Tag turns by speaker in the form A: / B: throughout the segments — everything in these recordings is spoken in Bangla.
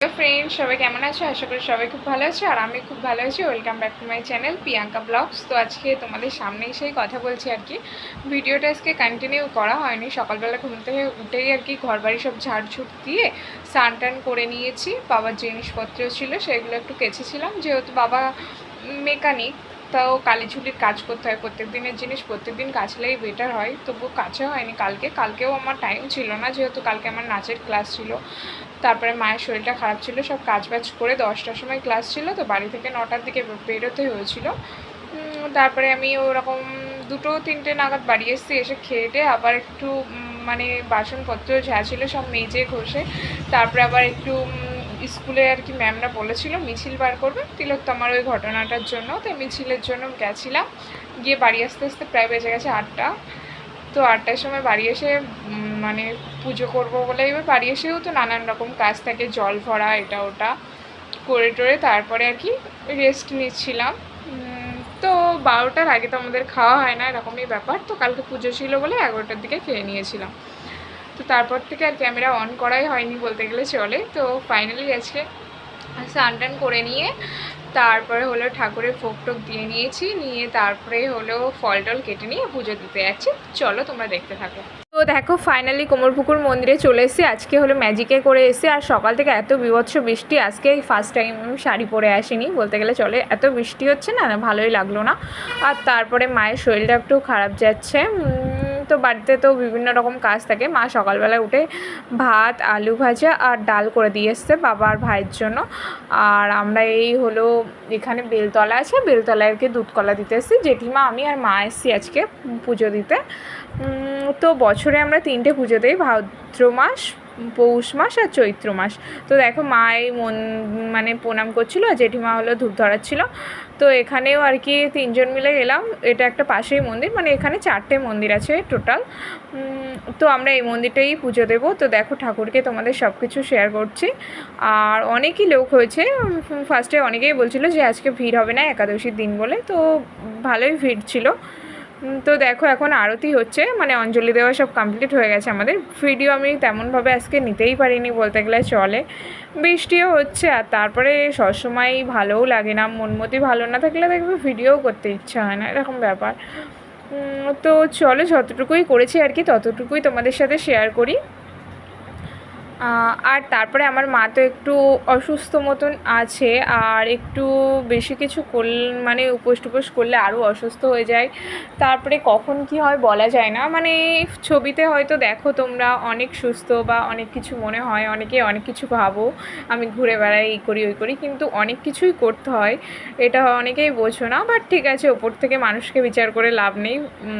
A: ফ্রেন্ড সবাই কেমন আছো? আশা করি সবাই খুব ভালো আছো আর আমি খুব ভালো আছি। Welcome back to my channel Priyanka blogs তো আজকে তোমাদের সামনে এসেই কথা বলছি আর কি। ভিডিওটা আজকে কন্টিনিউ করা হয়নি। সকালবেলা ঘুম থেকে উঠেই আর কি ঘর বাড়ি সব ঝাড়ঝুট দিয়ে স্নান টান করে নিয়েছি। বাবার জিনিসপত্র ছিল, সেগুলো একটু কেচেছিলাম। যেহেতু বাবা মেকানিক তাও কালি ঝুলির কাজ করতে হয়, প্রত্যেক দিনের জিনিস প্রত্যেক দিন কাচলেই বেটার হয়। তবু কাছে হয়নি কালকে, কালকেও আমার টাইম ছিল না, যেহেতু কালকে আমার নাচের ক্লাস ছিল। তারপরে মায়ের শরীরটা খারাপ ছিল, সব কাজ বাজ করে দশটার সময় ক্লাস ছিল, তো বাড়ি থেকে নটার দিকে বেরোতে হয়েছিল। তারপরে আমি ওরকম দুটো, তিনটে নাগাদ বাড়ি এসেছি, এসে খেয়ে আবার একটু মানে বাসনপত্র যা ছিল সব মেজে ঘষে, তারপরে আবার একটু স্কুলে আর কি ম্যামরা বলেছিল, মিছিল বার করবে। তিলোত্তমার ওই ঘটনাটার জন্য, তো মিছিলের জন্য গেছিলাম। গিয়ে বাড়ি আসতে আসতে প্রায় বেজে গেছে আটটা। তো আটটার সময় বাড়ি এসে মানে পুজো করব বলে এবার বাড়ি এসেও তো নানান রকম কাজ থাকে, জল ভরা, এটা ওটা করে টোরে তারপরে আর কি রেস্ট নিচ্ছিলাম। তো বারোটার আগে তো আমাদের খাওয়া হয় না, এরকমই ব্যাপার। তো কালকে পুজো ছিল বলে এগারোটার দিকে খেয়ে নিয়েছিলাম। তো তারপর থেকে আর ক্যামেরা অন করাই হয়নি বলতে গেলে চলে। তো ফাইনালি আজকে স্নান টান করে নিয়ে তারপরে হলো ঠাকুরের ফোক টোক দিয়ে নিয়েছি, নিয়ে তারপরে হলো ফল টল কেটে নিয়ে পুজো দিতে যাচ্ছি। চলো তোমরা দেখতে থাকো। তো দেখো ফাইনালি কোমরপুকুর মন্দিরে চলে এসেছি। আজকে হলো ম্যাজিকে করে এসেছি। আর সকাল থেকে এত বিভৎস বৃষ্টি, আজকে ফার্স্ট টাইম আমি শাড়ি পরে আসিনি বলতে গেলে চলে। এত বৃষ্টি হচ্ছে না, ভালোই লাগল না। আর তারপরে মায়ের শরীরটা একটু খারাপ যাচ্ছে। তো বাড়িতে তো বিভিন্ন রকম কাজ থাকে। মা সকালবেলায় উঠে ভাত, আলু ভাজা আর ডাল করে দিয়ে এসছে বাবার ভাইয়ের জন্য। আর আমরা এই হলো এখানে বেলতলা আছে। বেলতলায় আর কি দুধ কলা দিতে এসেছি। জেঠিমা, আমি আর মা এসছি আজকে পুজো দিতে। তো বছরে আমরা তিনটে পুজো দিই। ভাদ্র মাস পৌষ মাস আর চৈত্র মাস। তো দেখো মা এই মন মানে প্রণাম করছিল জেঠিমা হলো ধূপ ধরাচ্ছিল। তো এখানেও আর কি তিনজন মিলে গেলাম। এটা একটা পাশেই মন্দির মানে এখানে চারটে মন্দির আছে টোটাল। তো আমরা এই মন্দিরটাই পুজো দেবো। তো দেখো ঠাকুরকে তোমাদের সব কিছু শেয়ার করছি। আর অনেকই লোক হয়েছে। ফার্স্টে অনেকেই বলছিল যে আজকে ভিড় হবে না, একাদশীর দিন বলে। তো ভালোই ভিড় ছিল। তো দেখো, এখন আরতি হচ্ছে মানে অঞ্জলি দেওয়া সব কমপ্লিট হয়ে গেছে আমাদের। ভিডিও আমি তেমনভাবে আজকে নিতেই পারিনি, বলতে গেলে চলে। বৃষ্টিও হচ্ছে, আর তারপরে সবসময় ভালোও লাগে না, মনমতি ভালো না থাকলে দেখবে ভিডিও করতে ইচ্ছা হয় না, এরকম ব্যাপার। তো চলো, যতটুকুই করেছি আর কি, ততটুকুই তোমাদের সাথে শেয়ার করি। আর তারপরে আমার মা তো একটু অসুস্থ মতন আছে, আর একটু বেশি কিছু করল মানে উপোস টুপোস করলে আরও অসুস্থ হয়ে যায়। তারপরে কখন কি হয় বলা যায় না। মানে ছবিতে হয়তো দেখো তোমরা অনেক সুস্থ বা অনেক কিছু মনে হয়, অনেকে অনেক কিছু ভাবো, আমি ঘুরে বেড়াই, এই করি, ওই করি, কিন্তু অনেক কিছুই করতে হয়। এটা অনেকেই বোঝো না বাট ঠিক আছে, ওপর থেকে মানুষকে বিচার করে লাভ নেই।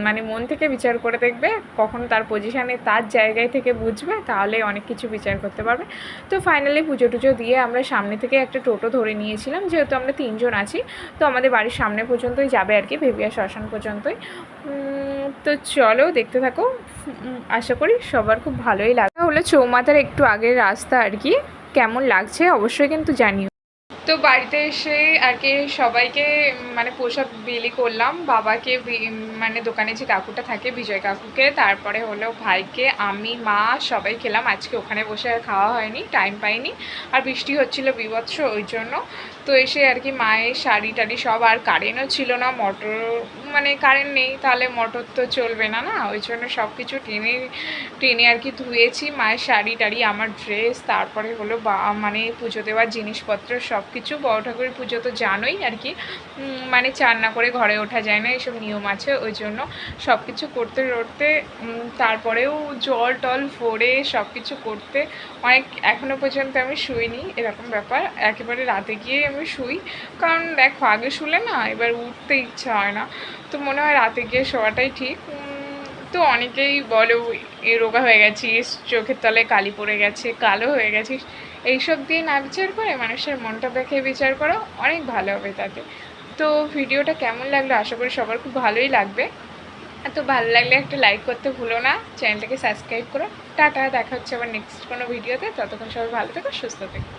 A: মানে মন থেকে বিচার করে দেখবে, কখন তার পজিশানে তার জায়গায় থেকে বুঝবে, তাহলে অনেক কিছু বিচার করতে পারবে। তো ফাইনালি পুজো টুজো দিয়ে আমরা সামনে থেকে একটা টোটো ধরে নিয়েছিলাম, যেহেতু আমরা তিনজন আছি। তো আমাদের বাড়ির সামনে পর্যন্তই যাবে আর কি, ভেবিয়া শ্মশান পর্যন্তই। তো চলো দেখতে থাকো। আশা করি সবার খুব ভালোই লাগে হলো চৌমাতার একটু আগের রাস্তা আর কি। কেমন লাগছে অবশ্যই কিন্তু জানিও। তো বাড়িতে এসে আর কি সবাইকে মানে প্রসাদ বিলি করলাম। বাবাকে মানে দোকানে যে কাকুটা থাকে, বিজয় কাকুকে, তারপরে হলো ভাইকে, আমি, মা, সবাই খেলাম। আজকে ওখানে বসে আর খাওয়া হয়নি টাইম পাইনি। আর বৃষ্টি হচ্ছিল বিভৎস, ওই জন্য। তো এসে আর কি মায়ের শাড়ি টাড়ি সব, আর কারেন্টও ছিল না মোটর মানে কারেন্ট নেই, তাহলে মোটর তো চলবে না না? ওই জন্য সব কিছু টেনে টেনে আর কি ধুয়েছি। মায়ের শাড়ি টাড়ি, আমার ড্রেস তারপরে হলো বা মানে পুজো দেওয়ার জিনিসপত্র সব কিছু বড় ঠাকুরের পুজো তো জানোই আর কি মানে চান না করে ঘরে ওঠা যায় না, এসব নিয়ম আছে, ওই জন্য সব কিছু করতে করতে তারপরেও জল টল ভরে সব কিছু করতে অনেক এখনও পর্যন্ত আমি শুইনি, এরকম ব্যাপার। একেবারে রাতে গিয়ে আমি শুই, কারণ দেখো, আগে শুলে না এবার উঠতে ইচ্ছা হয় না। তো মনে হয় রাতে গিয়ে শোয়াটাই ঠিক। তো অনেকেই বলো রোগা হয়ে গেছিস, চোখের তলায় কালি পড়ে গেছে, কালো হয়ে গেছিস। এইসব দিয়ে না বিচার করে মানুষের মনটা দেখে বিচার করো, অনেক ভালো হবে তাতে। তো ভিডিওটা কেমন লাগল? আশা করি সবার খুব ভালোই লাগবে। তো ভালো লাগলে একটা লাইক করতে ভুলো না। চ্যানেলটাকে সাবস্ক্রাইব করো। টাটা, দেখা হচ্ছে আবার নেক্সট কোনো ভিডিওতে ততক্ষণ সবাই ভালো থেকো, সুস্থ থেকো।